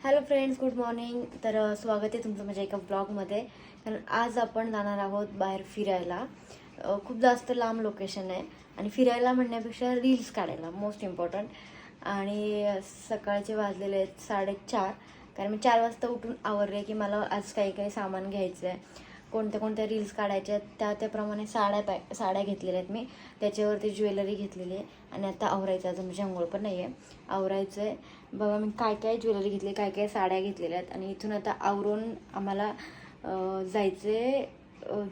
Hello friends good morning तर स्वागत आहे तुमचं माझ्या एका ब्लॉगमध्ये कारण आज आपण जाणार आहोत बाहेर फिरायला. खूप जास्त लांब लोकेशन आहे. आणि फिरायला म्हणण्यापेक्षा रील्स काढायला मोस्ट इम्पॉर्टंट आणि सकाळचे वाजलेले आहेत साडेचार. कारण मी चार वाजता उठून आवरले की मला आज काही काही सामान घ्यायचं आहे कोणत्या कोणत्या रील्स काढायच्या आहेत त्या त्याप्रमाणे साड्या पॅ साड्या घेतलेल्या आहेत मी. त्याच्यावरती ज्वेलरी घेतलेली आहे आणि आता आवरायचं अजून म्हणजे आंघोळ पण नाही आहे आवरायचं आहे. बघा मी काय काय ज्वेलरी घेतली काय काय साड्या घेतलेल्या आहेत आणि इथून आता आवरून आम्हाला जायचं आहे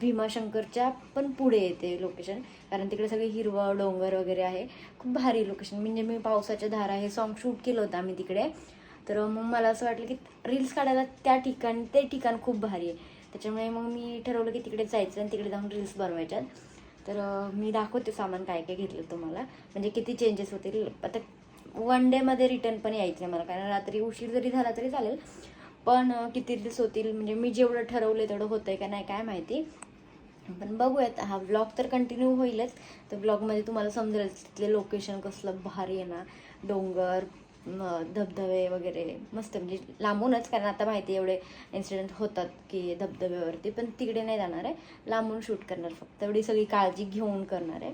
भीमाशंकरच्या पण पुढे येते लोकेशन कारण तिकडे सगळे हिरवळ डोंगर वगैरे आहे. खूप भारी लोकेशन म्हणजे मी पावसाच्या धारा हे सॉन्ग शूट केलं होतं आम्ही तिकडे. तर मग मला असं वाटलं की रील्स काढायला त्या ठिकाण ते ठिकाण खूप भारी आहे. त्याच्यामुळे मग मी ठरवलं की तिकडे जायचं आणि तिकडे जाऊन रील्स बनवायच्यात. तर मी दाखवते सामान काय काय घेतलं तुम्हाला. म्हणजे किती चेंजेस होतील. आता वन डेमध्ये रिटर्न पण यायचं आहे मला कारण रात्री उशीर जरी झाला तरी चालेल. पण किती दिवस होतील? म्हणजे मी जेवढं ठरवलं तेवढं होतं आहे का नाही काय माहिती. पण बघूयात. हा ब्लॉग तर कंटिन्यू होईलच. तर ब्लॉगमध्ये तुम्हाला समजेल तिथले लोकेशन कसलं भारी आहे ना. डोंगर धबधबे वगैरे मस्त म्हणजे लांबूनच कारण आता माहिती आहे एवढे इन्सिडेंट होतात की धबधब्यावरती पण तिकडे नाही जाणार आहे. लांबून शूट करणार फक्त. एवढी सगळी काळजी घेऊन करणार आहे.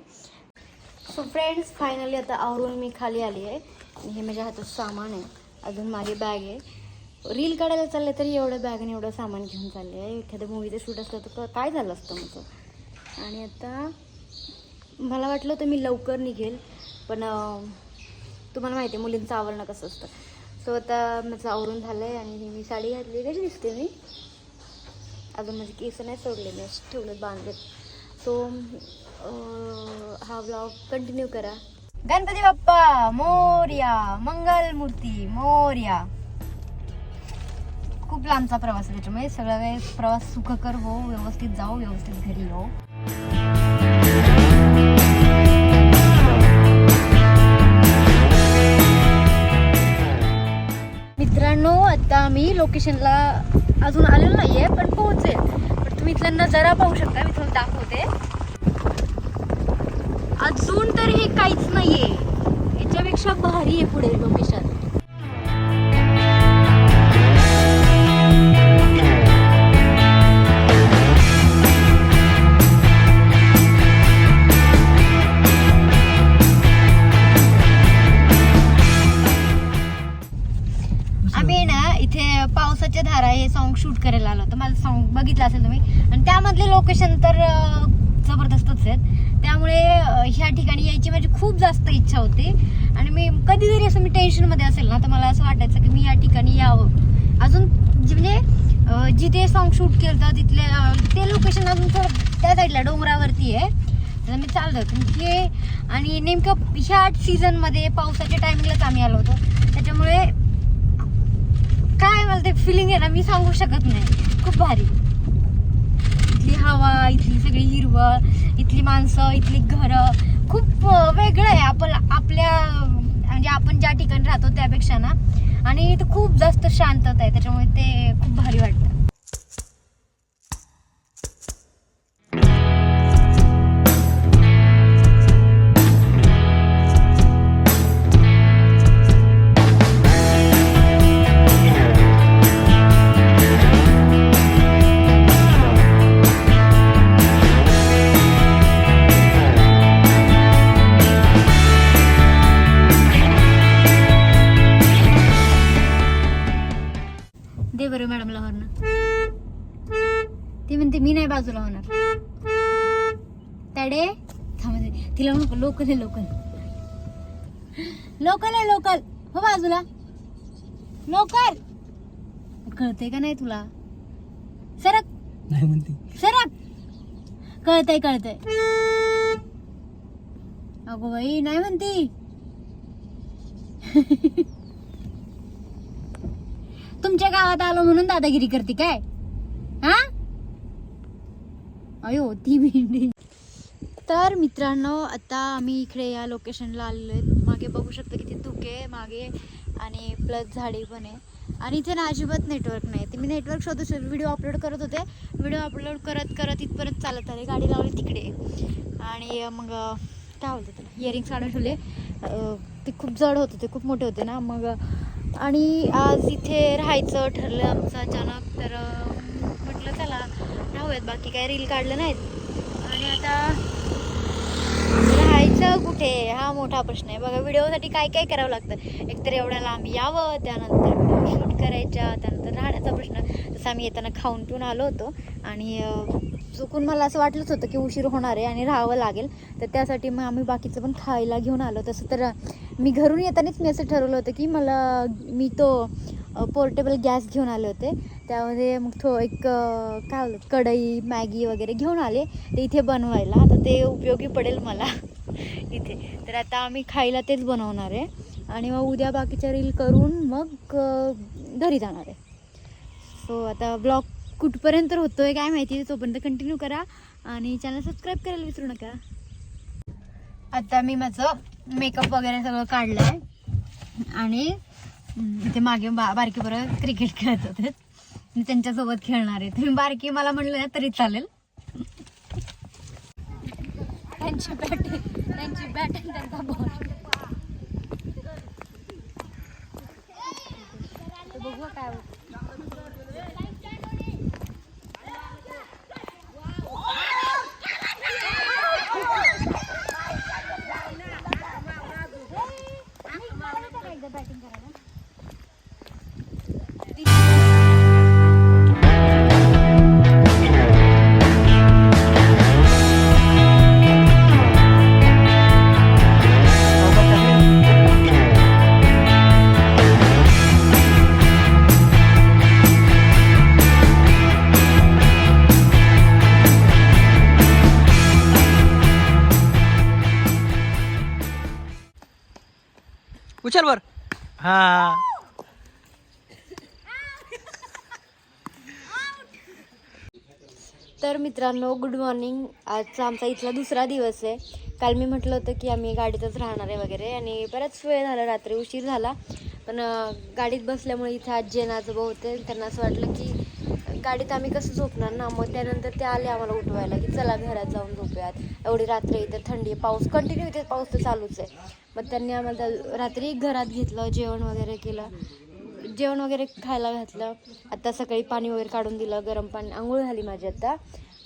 सो फ्रेंड्स फायनली आता आवरून मी खाली आली आहे. आणि हे माझ्या हातात सामान आहे. अजून माझी बॅग आहे. रील काढायला चालले तरी एवढं बॅग आणि एवढं सामान घेऊन चालले आहे. एखाद्या मूवीचं शूट असलं तर काय झालं असतं माझं आणि आता मला वाटलं तर मी लवकर निघेल पण तुम्हाला माहिती आहे मुलींचं आवरणं कसं असतं. सो आता माझं आवरून झालं आहे आणि मी साडी घातली कशी दिसते मी. अजून माझे केस नाही सोडले मी असे ठेवलेत बांधलेत. सो हा ब्लॉग कंटिन्यू करा. गणपती बाप्पा मोर्या मंगल मूर्ती मोर्या. खूप लांबचा प्रवास आहे त्याच्यामुळे सगळा वेळ प्रवास सुखकर हो व्यवस्थित जाऊ व्यवस्थित घरी हो. नो आता मी लोकेशनला अजून आलेलो नाहीये पण पोहोचेल. पण तुम्ही इथला नजारा पाहू शकता मी तुम्हाला दाखवते. अजून तर हे काहीच नाहीये. याच्यापेक्षा भारी आहे पुढे लोकेशन बघितलं असेल तुम्ही. आणि त्यामधले लोकेशन तर जबरदस्तच आहेत. त्यामुळे ह्या ठिकाणी यायची माझी खूप जास्त इच्छा होती. आणि मी कधी जरी असं मी टेन्शनमध्ये असेल ना तर मला असं वाटायचं की मी या ठिकाणी यावं. अजून जे- म्हणजे जिथे सॉन्ग शूट केलं होतं तिथले ते लोकेशन अजून थोडं त्या साईडला डोंगरावरती आहे. तर मी चाललो होतो हे आणि नेमकं ह्या सीझनमध्ये पावसाच्या टायमिंगलाच आम्ही आलो होतो. त्याच्यामुळे काय मला ते फिलिंग आहे ना मी सांगू शकत नाही. खूप भारी. इथली हवा इथली सगळी हिरवळ इथली माणसं इथली घरं. खूप वेगळं आहे. आपण आपल्या म्हणजे आपण ज्या ठिकाणी राहतो त्यापेक्षा ना. आणि इथं खूप जास्त शांतता आहे. त्याच्यामुळे ते खूप भारी वाटतं. मी नाही बाजूला होणार. तडे थांबा दे. तिला नको लोकल आहे लोकल लोकल आहे लोकल हो बाजूला. लोकल कळतंय का नाही तुला? सरक. नाही म्हणते. सरक. कळतंय कळतंय. अगो बाई नाही म्हणती. तुमच्या गावात आलो म्हणून दादागिरी करते काय? हा? अयो ती भेंडी. तर मित्रांनो आता आम्ही इकडे या लोकेशनला आलेलो आहेत. मागे बघू शकतो किती धुके मागे आणि प्लस झाडी पण आहे. आणि इथे ना अजिबात नेटवर्क नाही. ते मी नेटवर्क शोधत व्हिडिओ अपलोड करत होते. व्हिडिओ अपलोड करत करत इथपर्यंत चालत आले. गाडी लावली तिकडे. आणि मग काय बोलते त्याला? इयरिंग्स काढून ठेवले. ते खूप जड होते. ते खूप मोठे होते ना. मग आणि आज इथे राहायचं ठरलं आमचं अचानक. तर राहूयात बाकी काय रील काढलं नाहीत. आणि आता राहायचं कुठे? हा मोठा प्रश्न आहे. बघा व्हिडिओसाठी काय काय करावं लागतं? एकतर एवढ्या लांब यावं त्यानंतर व्हिडिओ शूट करायच्या त्यानंतर राहण्याचा प्रश्न. जसं आम्ही येताना खाऊन पिऊन आलो होतो आणि चुकून मला असं वाटलंच होतं की उशीर होणार आहे आणि राहावं लागेल. तर त्यासाठी मग आम्ही बाकीचं पण खायला घेऊन आलो. तसं तर मी घरून येतानाच मी असं ठरवलं होतं की मला मी तो पोर्टेबल गॅस घेऊन आले होते. त्यामध्ये मग थो एक काय होतं कढई मॅगी वगैरे घेऊन आले. ते इथे बनवायला. आता ते उपयोगी पडेल मला. इथे. तर आता आम्ही खायला तेच बनवणार आहे. आणि मग उद्या बाकीच्या रील करून मग घरी जाणार आहे. सो आता ब्लॉग कुठपर्यंत होतो आहे काय माहिती तोपर्यंत कंटिन्यू करा. आणि चॅनल सबस्क्राईब करायला विसरू नका. आता मी माझं मेकअप वगैरे सगळं काढलं आहे आणि ते मागे बा बारकी बरं क्रिकेट खेळत होते मी त्यांच्यासोबत खेळणार आहे. तुम्ही बारकी मला म्हणलं ना तरी चालेल. त्यांची बॅटिंग त्यांची बॅटिंग त्यांचा बॉल बघू काय उचल वर. हा. तर मित्रांनो गुड मॉर्निंग आजचा आमचा इथला दुसरा दिवस आहे. काल मी म्हटलं होतं की आम्ही गाडीतच राहणार आहे वगैरे आणि बराच वेळ झाला रात्री उशीर झाला. पण गाडीत बसल्यामुळे इथे आजी आणि आजोबा होते त्यांना असं वाटलं की गाडीत आम्ही कसं झोपणार ना? मग त्यानंतर ते आले आम्हाला उठवायला की चला घरात जाऊन झोपूयात. एवढी रात्री इथे थंडी आहे पाऊस कंटिन्यू इथे पाऊस तर चालूच आहे. मग त्यांनी आम्हाला रात्री घरात घेतलं जेवण वगैरे केलं. जेवण वगैरे खायला घातलं. आता सकाळी पाणी वगैरे काढून दिलं गरम पाणी आंघोळ झाली माझी आता.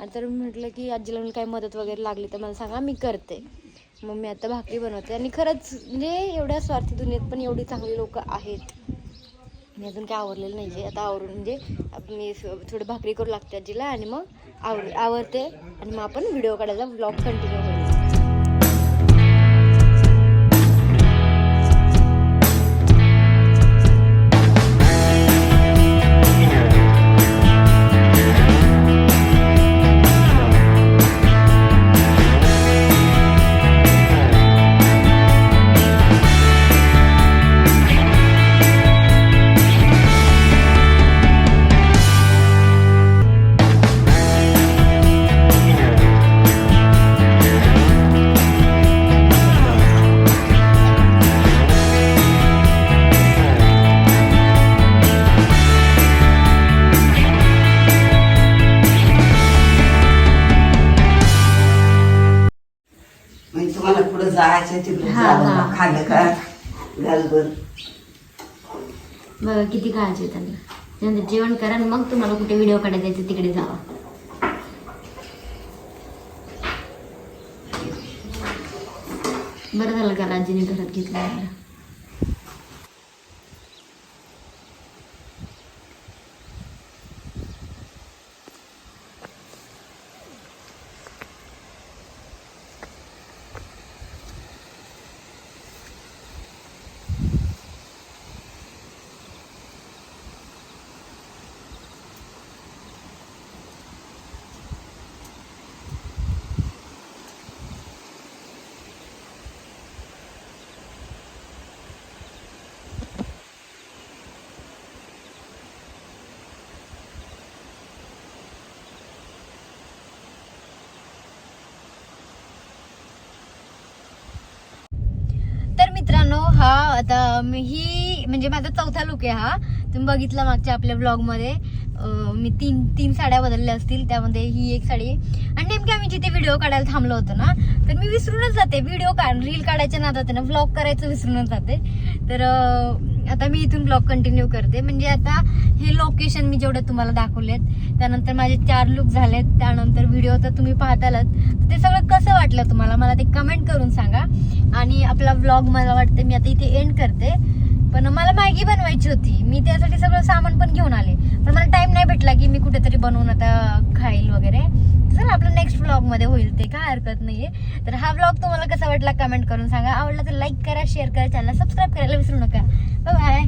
आणि तर म्हटलं की आजीला म्हणून काही मदत वगैरे लागली तर मला सांगा मी करते. मग मी आता भाकरी बनवते. आणि खरंच म्हणजे एवढ्या स्वार्थी दुनियेत पण एवढी चांगली लोक आहेत. मी अजून काय आवरलेलं नाही आहे आता आवरून म्हणजे मी थोडी थोडं भाकरी करू लागते आजीला आणि मग आवर आवरते. आणि मग आपण व्हिडिओ काढायला ब्लॉग कंटिन्यू जायचं तिकडे हा, हा. का? घालभर बघा किती काळजी आहे त्यांना त्यानंतर जेवण करा आणि मग तुम्हाला कुठे व्हिडिओ काढायचा आहे ते तिकडे जावा बरं झालं का राजीने घरात घेतलं तर मित्रांनो हा आता मी- ही म्हणजे माझा चौथा लुक आहे हा. तुम्ही बघितला मागच्या आपल्या ब्लॉगमध्ये. मी तीन तीन साड्या बदलल्या असतील त्यामध्ये ही एक साडी. आणि नेमकी आम्ही जिथे व्हिडिओ काढायला थांबलो होतो ना तर मी विसरूनच जाते. व्हिडिओ काढ रील काढायच्या नादात ना ब्लॉग करायचं विसरूनच जाते. तर आता मी इथून ब्लॉग कंटिन्यू करते. म्हणजे आता हे लोकेशन मी जेवढे तुम्हाला दाखवलेत त्यानंतर माझे चार लुक झालेत त्यानंतर व्हिडिओ तर तुम्ही पाहतालच. तर ते सगळं कसं वाटलं तुम्हाला? मला ते कमेंट करून सांगा. आणि आपला व्लॉग मला वाटते मी आता इथे एंड करते. पण मला मॅगी बनवायची होती. मी त्यासाठी सगळं सामान पण घेऊन आले. पण मला टाईम नाही भेटला की मी कुठेतरी बनवून आता खाईल वगैरे. चला आपलं नेक्स्ट व्लॉगमध्ये होईल ते काय हरकत नाहीये. तर हा व्लॉग तुम्हाला कसा वाटला कमेंट करून सांगा. आवडला तर लाईक करा शेअर करा चॅनल सबस्क्राईब करायला विसरू नका. बाय